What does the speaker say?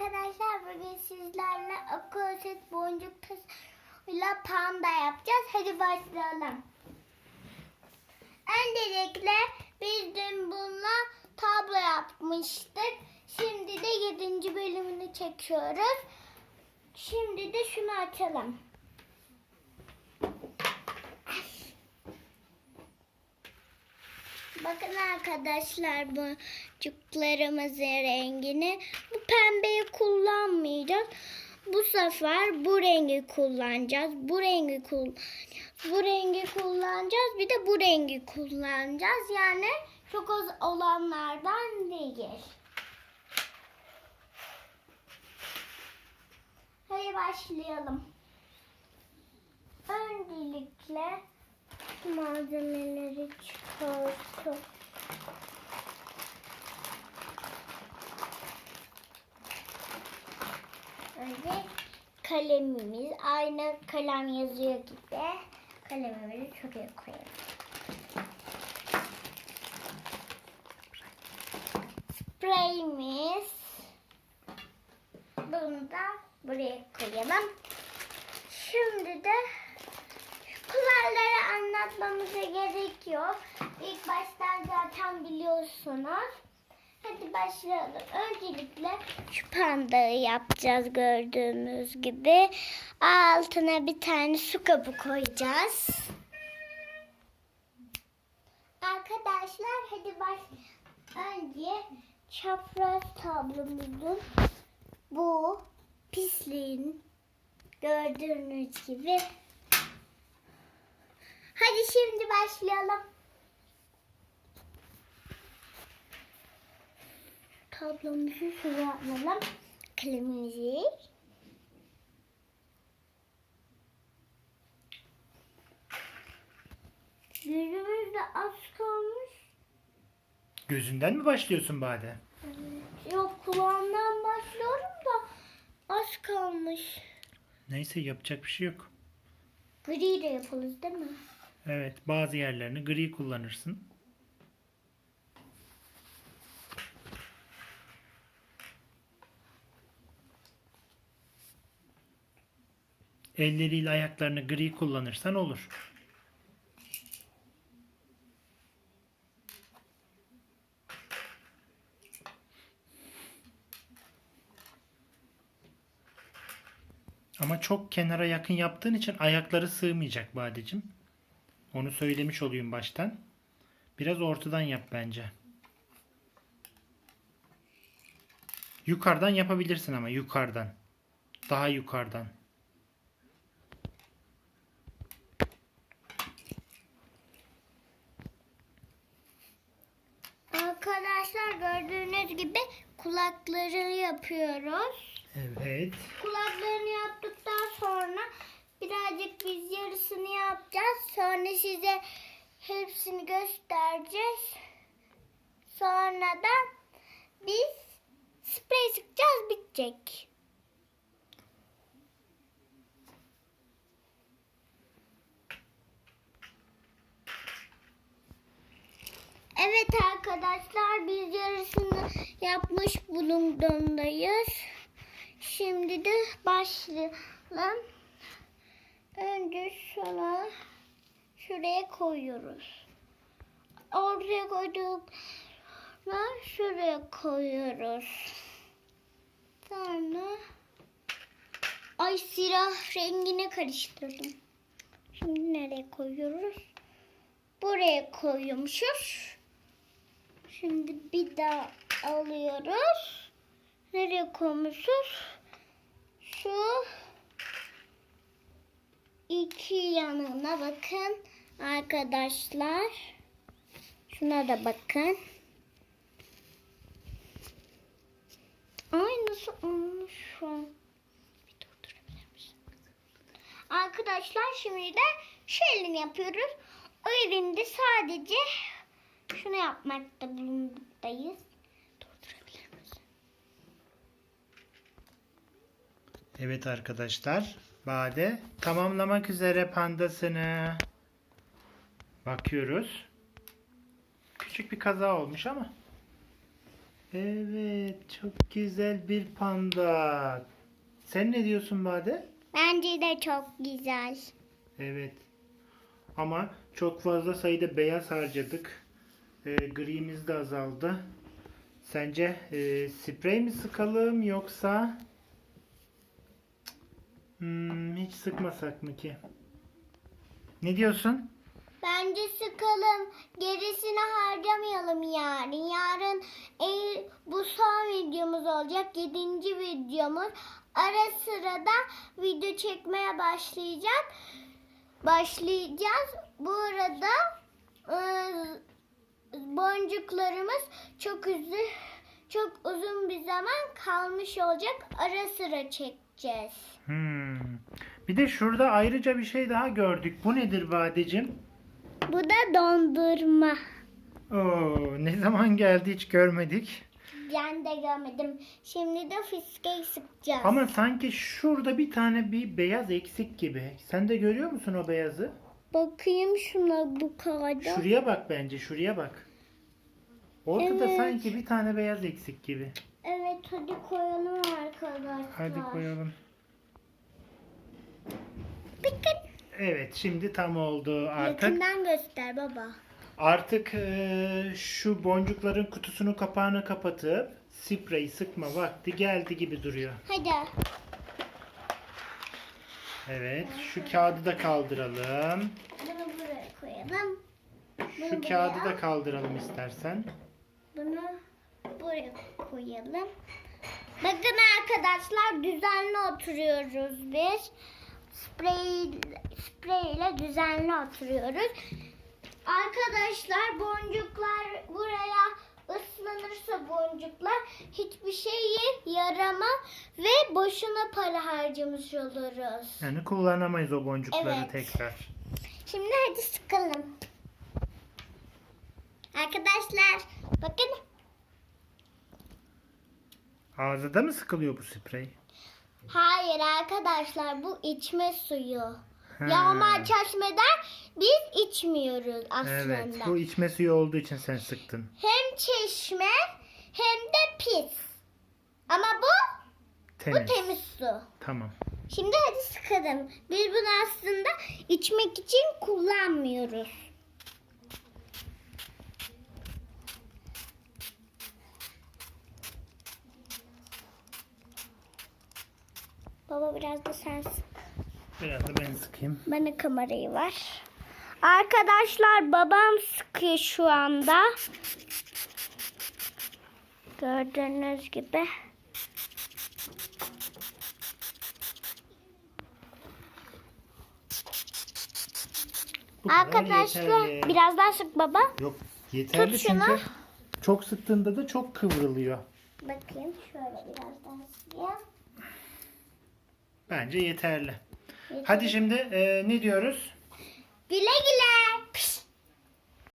Arkadaşlar bugün sizlerle akıl set boncuk tasıyla panda yapacağız. Hadi başlayalım. Öncelikle biz dün bununla tablo yapmıştık. Şimdi de 7. bölümünü çekiyoruz. Şimdi de şunu açalım. Bakın arkadaşlar boncuklarımızın rengini. Bu pembeyi kullanmayacağız. Bu sefer bu rengi kullanacağız. Bu rengi kull bu rengi kullanacağız. Bir de bu rengi kullanacağız. Yani çok az olanlardan değil. Hadi başlayalım. Öncelikle malzemeleri çıkartıp Önce kalemimiz aynı kalem yazıyor gibi kalemimizi şuraya koyalım. Spreyimiz bunu da buraya koyalım. Şimdi de kuralları anlatmamıza gerek yok. İlk baştan zaten biliyorsunuz. Hadi başlayalım. Öncelikle şu pandayı yapacağız gördüğünüz gibi. Altına bir tane su kabı koyacağız. Arkadaşlar hadi baş. Önce çapraz tablomuzun bu pisliğin gördüğünüz gibi Hadi şimdi başlayalım. Tablomuzu şuraya alalım. Kalemimizi. Yüzümüz de az kalmış. Gözünden mi başlıyorsun Bade? Yok kulağımdan başlıyorum da az kalmış. Neyse yapacak bir şey yok. Gri de yapalım değil mi? Evet bazı yerlerini gri kullanırsın. Elleriyle ayaklarını gri kullanırsan olur. Ama çok kenara yakın yaptığın için ayakları sığmayacak Badecim. Onu söylemiş olayım baştan. Biraz ortadan yap bence. Yukarıdan yapabilirsin ama yukarıdan. Daha yukarıdan. Arkadaşlar gördüğünüz gibi kulakları yapıyoruz. Evet. Kulaklarını yaptıktan sonra birazcık biz yarısını yapacağız. Sonra size hepsini göstereceğiz. Sonra da biz sprey sıkacağız bitecek. Evet arkadaşlar biz yarısını yapmış bulunduğundayız. Şimdi de başlayalım. Önce şuna şuraya koyuyoruz. Oraya koyduk. Şuraya koyuyoruz. Sonra ay siyah rengine karıştırdım. Şimdi nereye koyuyoruz? Buraya koyuyormuşuz. Şimdi bir daha alıyoruz. Nereye koymuşuz? Şu iki yanına bakın arkadaşlar. Şuna da bakın. Ay nasıl olmuş şu? Arkadaşlar şimdi de şu yapıyoruz. O elinde sadece şunu yapmakta bulunmaktayız. Evet arkadaşlar. Bade tamamlamak üzere pandasını. Bakıyoruz. Küçük bir kaza olmuş ama. Evet. çok güzel bir panda. Sen ne diyorsun Bade? Bence de çok güzel. Evet. Ama çok fazla sayıda beyaz harcadık. Ee, grimiz de azaldı. Sence e, sprey mi sıkalım yoksa Hmm, hiç sıkmasak mı ki? Ne diyorsun? Bence sıkalım. Gerisini harcamayalım yarın. Yarın e, bu son videomuz olacak. Yedinci videomuz. Ara sırada video çekmeye başlayacak. Başlayacağız. Bu arada e, boncuklarımız çok uzun çok uzun bir zaman kalmış olacak. Ara sıra çekeceğiz. Hmm. Bir de şurada ayrıca bir şey daha gördük. Bu nedir Badecim? Bu da dondurma. Oo, ne zaman geldi hiç görmedik. Ben de görmedim. Şimdi de fiskeyi sıkacağız. Ama sanki şurada bir tane bir beyaz eksik gibi. Sen de görüyor musun o beyazı? Bakayım şuna bu kadar. Şuraya bak bence, şuraya bak. Ortada Evet. sanki bir tane beyaz eksik gibi. Evet hadi koyalım arkadaşlar. Hadi koyalım. Bakın. Evet, şimdi tam oldu artık. Yakından göster baba. Artık eee, şu boncukların kutusunu kapağını kapatıp sprey sıkma vakti geldi gibi duruyor. Hadi. Evet, şu kağıdı da kaldıralım. Bunu buraya koyalım. Şu kağıdı da kaldıralım istersen. Bunu buraya koyalım. Bakın arkadaşlar düzenli oturuyoruz biz. Sprey, sprey ile düzenli oturuyoruz. Arkadaşlar boncuklar buraya ıslanırsa boncuklar hiçbir şeye yaramaz ve boşuna para harcamış oluruz. Yani kullanamayız o boncukları Evet. tekrar. Şimdi hadi sıkalım. Arkadaşlar bakın Ağzında mı sıkılıyor bu sprey? Hayır arkadaşlar bu içme suyu. Ha. Yağma çeşmeden biz içmiyoruz aslında. Evet, bu içme suyu olduğu için sen sıktın. Hem çeşme hem de pis. Ama bu bu Temiz. temiz su. Tamam. Şimdi hadi sıkalım. Biz bunu aslında içmek için kullanmıyoruz. Baba biraz da sen sık. Biraz da ben sıkayım. Bana kamerayı ver. Arkadaşlar babam sıkıyor şu anda. Gördüğünüz gibi. Bu Arkadaşlar yeterli. biraz daha sık baba. Yok yeterli Tut şunu. çünkü çok sıktığında da çok kıvrılıyor. Bakayım şöyle biraz daha sıkayım. Bence yeterli. Hadi şimdi e, ne diyoruz? Güle güle.